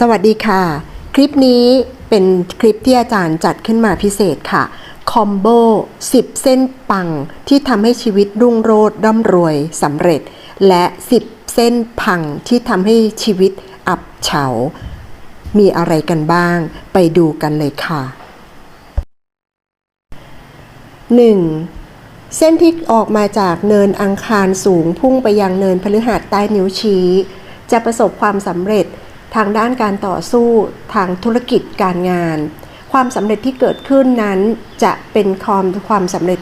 สวัสดีค่ะ คลิปนี้เป็นคลิปที่อาจารย์จัดขึ้นมาพิเศษค่ะ คอมโบ 10 เส้นปังที่ทำให้ชีวิตรุ่งโรจน์ร่ำรวยสำเร็จ และ 10 เส้นพังที่ทำให้ชีวิตอับเฉา มีอะไรกันบ้าง ไปดูกันเลยค่ะ 1. เส้นที่ออกมาจากเนินอังคารสูงพุ่งไปยังเนินพฤหัสใต้นิ้วชี้ จะประสบความสำเร็จ ทางด้านการต่อสู้ทางธุรกิจการงาน ความสำเร็จที่เกิดขึ้นนั้นจะเป็นความความสำเร็จ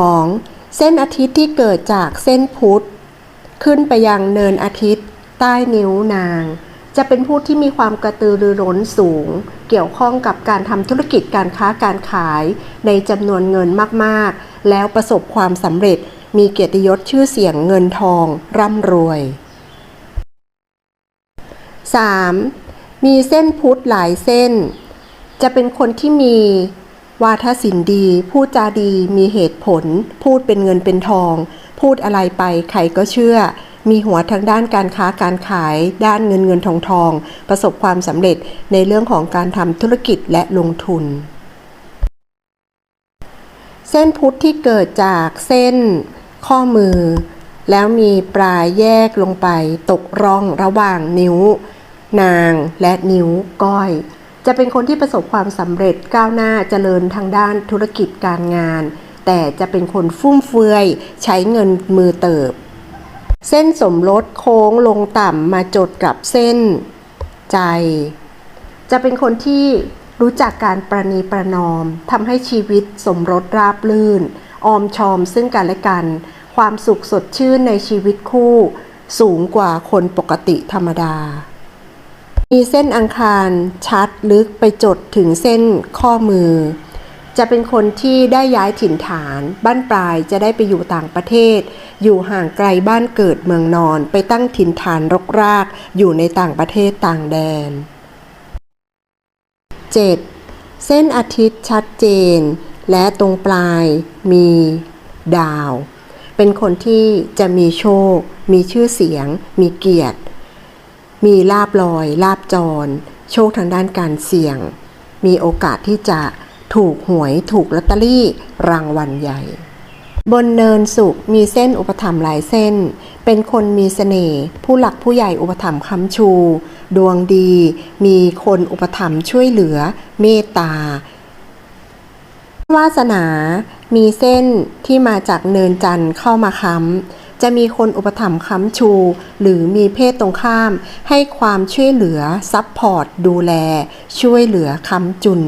2. เส้นอาทิตย์ที่เกิดจากเส้นพุธขึ้นไปยังเนินอาทิตย์ใต้นิ้วนาง จะเป็นผู้ที่มีความกระตือรือร้นสูง เกี่ยวข้องกับการทำธุรกิจการค้าการขาย ในจำนวนเงินมากๆ แล้วประสบความสำเร็จมีเกียรติยศชื่อเสียงเงินทองร่ำรวย 3. มีเส้นพุทธหลายเส้น จะเป็นคนที่มีวาทศิลป์ดี พูดจาดี มีเหตุผล พูดเป็นเงินเป็นทอง พูดอะไรไปใครก็เชื่อ มีหัวทางด้านการค้าการขาย ด้านเงินเงินทองทอง ประสบความสำเร็จในเรื่องของการทำธุรกิจและลงทุน เส้นพุทธที่เกิดจากเส้นข้อมือ แล้วมีปลายแยกลงไป ตกร่องระหว่างนิ้ว นางและนิ้วก้อย จะเป็นคนที่ประสบความสำเร็จก้าวหน้าเจริญทางด้านธุรกิจการงาน แต่จะเป็นคนฟุ่มเฟือย ใช้เงินมือเติบ เส้นสมรสโค้งลงต่ำมาจดกับเส้น ใจ จะเป็นคนที่รู้จักการประนีประนอมทำให้ชีวิตสมรสราบลื่น ออมชอมซึ่งกันและกัน ความสุขสดชื่นในชีวิตคู่ สูงกว่าคนปกติธรรมดา มีเส้นอังคารชัดลึกไปจดถึงเส้นข้อมือ จะเป็นคนที่ได้ย้ายถิ่นฐาน บ้านปลายจะได้ไปอยู่ต่างประเทศ อยู่ห่างไกลบ้านเกิดเมืองนอน ไปตั้งถิ่นฐานรกราก อยู่ในต่างประเทศต่างแดน 7. เส้นอาทิตย์ชัดเจน และตรงปลายมีดาว เป็นคนที่จะมีโชค มีชื่อเสียง มีเกียรติ มีลาบลอย ลาบจร โชคทางด้านการเสี่ยง มีโอกาสที่จะถูกหวยถูกลอตเตอรี่รางวัลใหญ่ บนเนินสุขมีเส้นอุปถัมภ์หลายเส้น เป็นคนมีเสน่ห์ผู้หลักผู้ใหญ่อุปถัมภ์ค้ำชู ดวงดี มีคนอุปถัมภ์ช่วยเหลือ เมตตาวาสนา มีเส้นที่มาจากเนินจันทร์เข้ามาค้ำ จะมีคนอุปถัมภ์ค้ำชู หรือมีเพศตรงข้าม ให้ความช่วยเหลือซัพพอร์ตดูแล ช่วยเหลือค้ำจุน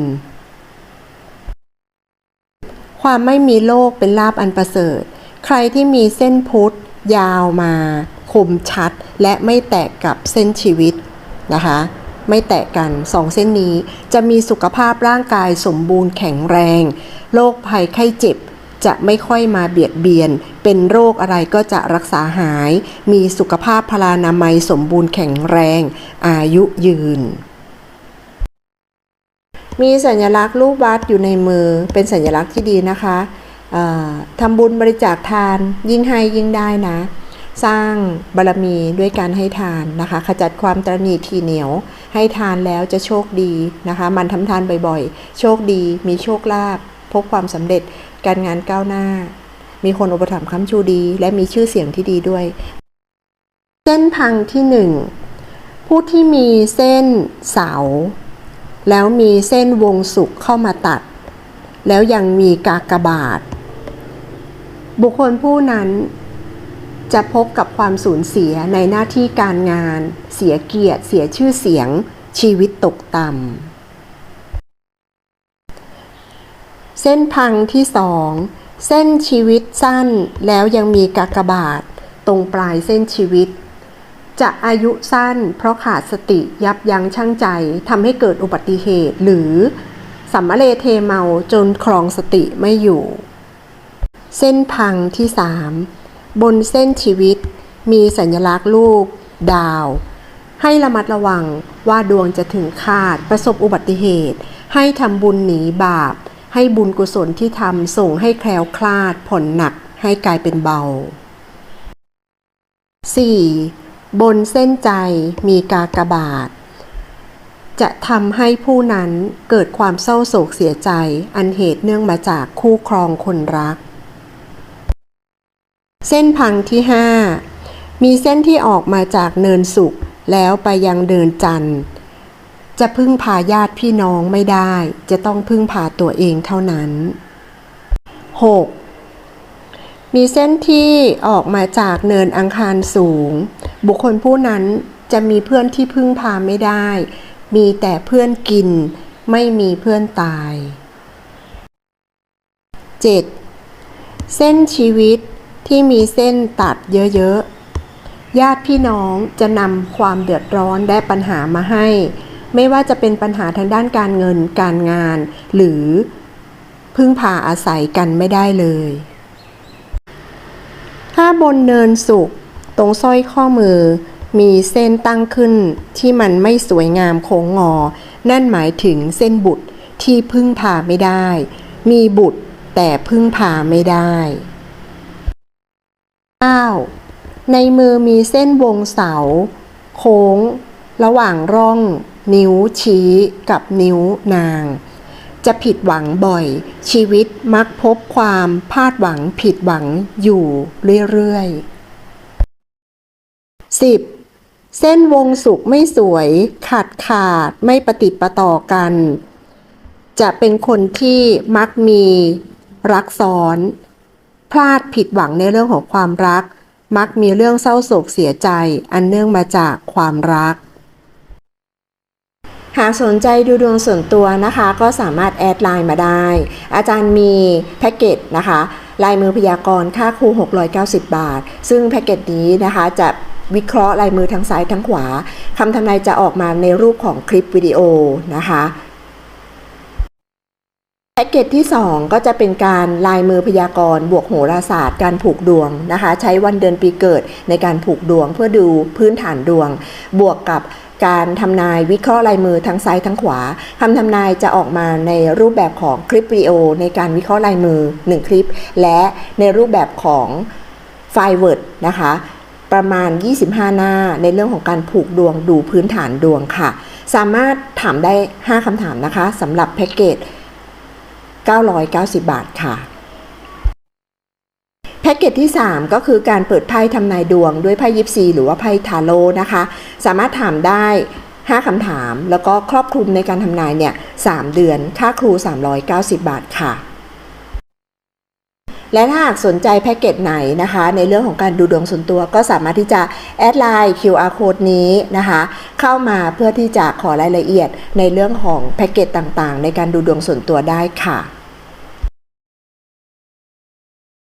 ความไม่มีโลกเป็นลาบอันประเสริฐ ใครที่มีเส้นพุทธยาวมาคมชัดและไม่แตกกับเส้นชีวิตนะคะไม่แตกกันสองเส้นนี้จะมีสุขภาพร่างกายสมบูรณ์แข็งแรง โรคภัยไข้เจ็บ จะไม่ค่อยมาเบียดเบียน เป็นโรคอะไรก็จะรักษาหาย มีสุขภาพพลานามัยสมบูรณ์แข็งแรง อายุยืน มีสัญลักษณ์รูปวัดอยู่ในมือ เป็นสัญลักษณ์ที่ดีนะคะทำบุญบริจาคทานยิ่งให้ยิ่งได้นะ สร้างบารมีด้วยการให้ทานนะคะ ขจัดความตรณีทีเหนียว ให้ทานแล้วจะโชคดีนะคะ มันทำทานบ่อยๆ โชคดีมีโชคลาภพบความสำเร็จ การงานก้าวหน้า มีคนอุปถัมภ์ค้ำชูดี และมีชื่อเสียงที่ดีด้วย เส้นพังที่หนึ่งผู้ที่มีเส้นเสา แล้วมีเส้นวงสุขเข้ามาตัด แล้วยังมีกากบาท บุคคลผู้นั้นจะพบกับความสูญเสียในหน้าที่การงาน เสียเกียรติ เสียชื่อเสียง ชีวิตตกต่ำ เส้นพังที่สองเส้นชีวิตสั้นแล้วยังมีกากบาท ตรงปลายเส้นชีวิต จะอายุสั้นเพราะขาดสติยับยั้งชั่งใจทำให้เกิดอุบัติเหตุหรือสัมมาเลเทเมาจนครองสติไม่อยู่ เส้นพังที่สามบนเส้นชีวิตมีสัญลักษณ์รูปดาว ให้ระมัดระวังว่าดวงจะถึงคาดประสบอุบัติเหตุ ให้ทำบุญหนีบาป ให้บุญกุศลที่ทำส่งให้แคล้วคลาดผลหนักให้กลายเป็นเบา 4. บนเส้นใจมีกากบาท จะทำให้ผู้นั้นเกิดความเศร้าโศกเสียใจอันเหตุเนื่องมาจากคู่ครองคนรัก เส้นพังที่ 5 มีเส้นที่ออกมาจากเนินสุขแล้วไปยังเดินจันทร์ จะพึ่งพาญาติพี่น้องไม่ได้ จะต้องพึ่งพาตัวเองเท่านั้น 6. มีเส้นที่ออกมาจากเนินอังคารสูง บุคคลผู้นั้นจะมีเพื่อนที่พึ่งพาไม่ได้ มีแต่เพื่อนกิน ไม่มีเพื่อนตาย 7. เส้นชีวิตที่มีเส้นตัดเยอะๆ ญาติพี่น้องจะนำความเดือดร้อนและปัญหามาให้ ไม่ว่าจะเป็นปัญหาทางด้านการเงินการงาน หรือพึ่งพาอาศัยกันไม่ได้เลย ถ้าบนเนินสุกตรงสร้อยข้อมือ มีเส้นตั้งขึ้นที่มันไม่สวยงามโค้งงอ นั่นหมายถึงเส้นบุตรที่พึ่งพาไม่ได้ มีบุตรแต่พึ่งพาไม่ได้ 9. ในมือมีเส้นวงเสา โค้ง ระหว่างร่อง นิ้วชี้กับนิ้วนาง จะผิดหวังบ่อย ชีวิตมักพบความพลาดหวังผิดหวังอยู่เรื่อยๆ 10. เส้นวงสุกไม่สวย ขาดขาดไม่ปฏิประต่อกัน จะเป็นคนที่มักมีรักซ้อน พลาดผิดหวังในเรื่องของความรัก มักมีเรื่องเศร้าโศกเสียใจ อันเนื่องมาจากความรัก หากสนใจดูดวงส่วนตัวนะคะ ก็สามารถแอดไลน์มาได้ อาจารย์มีแพ็กเกจนะคะลายมือพยากรณ์ค่าครู 690 บาท ซึ่งแพ็กเกจนี้นะคะจะวิเคราะห์ลายมือทั้งซ้ายทั้งขวาคำทำนายจะออกมาในรูปของคลิปวิดีโอนะคะแพ็กเกจที่ 2 ก็จะเป็นการลายมือพยากรณ์บวกโหราศาสตร์การผูกดวงนะคะ ใช้วันเดือนปีเกิดในการผูกดวงเพื่อดูพื้นฐานดวง บวกกับ การทำนายวิเคราะห์ลายมือทั้งซ้ายทั้งขวาคำทำนายจะออกมาในรูปแบบของคลิปวิดีโอ ในการวิเคราะห์ลายมือ 1 คลิป และในรูปแบบของไฟล์ Word นะคะประมาณ 25 หน้าในเรื่องของการผูกดวงดูพื้นฐานดวงค่ะ สามารถถามได้ 5คำถามนะคะสำหรับแพ็กเกจ 990 บาทค่ะ แพ็กเกจที่ 3 ก็คือการเปิดไพ่ทำนายดวงด้วยไพ่ยิปซีหรือว่าไพ่ทาโร่นะคะ สามารถถามได้ 5 คำถาม แล้วก็ครอบคลุมในการทำนายเนี่ย3เดือน ค่าครู 390 บาทค่ะ และถ้าหากสนใจแพ็กเกจไหนนะคะ ในเรื่องของการดูดวงส่วนตัวก็สามารถที่จะแอดไลน์ QR code นี้นะคะ เข้ามาเพื่อที่จะขอรายละเอียดในเรื่องของแพ็กเกจต่างๆ ในการดูดวงส่วนตัวได้ค่ะ